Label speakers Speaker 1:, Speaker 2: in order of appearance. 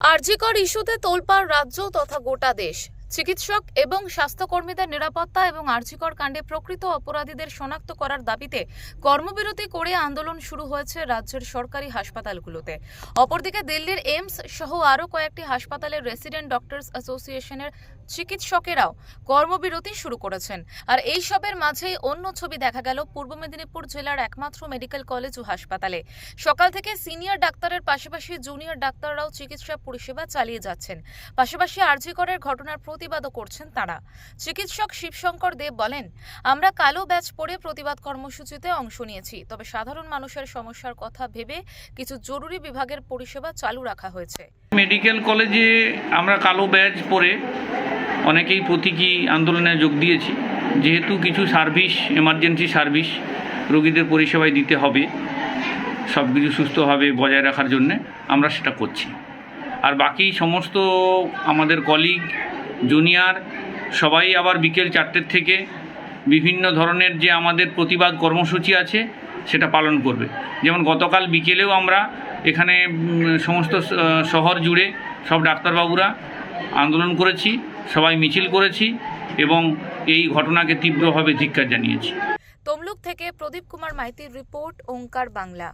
Speaker 1: আরজিকর ইস্যুতে তোলপাড় রাজ্য তথা গোটা দেশ। চিকিৎসক এবং স্বাস্থ্যকর্মীদের নিরাপত্তা এবং আরজিকর কাণ্ডে প্রকৃত অপরাধীদের শনাক্ত করার দাবিতে কর্মবিরতি করে আন্দোলন শুরু হয়েছে রাজ্যের সরকারি হাসপাতালগুলোতে। অপরদিকে দিল্লির এইমস সহ আরও কয়েকটি হাসপাতালের রেসিডেন্ট ডক্টরস অ্যাসোসিয়েশনের চিকিৎসকেরাও কর্মবিরতি শুরু করেছেন। আর এই সবের মাঝেই অন্য ছবি দেখা গেল পূর্ব মেদিনীপুর জেলার একমাত্র মেডিকেল কলেজ ও হাসপাতালে। সকাল থেকে সিনিয়র ডাক্তারের পাশাপাশি জুনিয়র ডাক্তাররাও চিকিৎসা পরিষেবা চালিয়ে যাচ্ছেন। পাশাপাশি আরজিকরের ঘটনার প্রতিবাদও করছেন তারা। চিকিৎসক শিবশঙ্কর দেব বলেন, আমরা কালো ব্যাচ পরে প্রতিবাদ কর্মসূচিতে অংশ নিয়েছি, তবে সাধারণ মানুষের সমস্যার কথা ভেবে কিছু জরুরি বিভাগের পরিষেবা চালু রাখা হয়েছে।
Speaker 2: মেডিকেল কলেজে আমরা কালো ব্যাচ পরে অনেকেই প্রতীকী আন্দোলনে যোগ দিয়েছি। যেহেতু কিছু সার্ভিস এমার্জেন্সি সার্ভিস রোগীদের পরিষেবায় দিতে হবে সব কিছু সুস্থভাবে বজায় রাখার জন্যে আমরা সেটা করছি। আর বাকি সমস্ত আমাদের কলিগ জুনিয়র সবাই আবার বিকেল চারটের থেকে বিভিন্ন ধরনের যে আমাদের প্রতিবাদ কর্মসূচি আছে, সেটা পালন করবে। যেমন গতকাল বিকেলেও আমরা এখানে সমস্ত শহর জুড়ে সব ডাক্তারবাবুরা আন্দোলন করেছি, সবাই মিছিল করেছি এবং এই ঘটনাকে তীব্রভাবে ধিক্কার জানিয়েছি।
Speaker 1: তমলুক থেকে প্রদীপ কুমার মাইতির রিপোর্ট, ওঙ্কার বাংলা।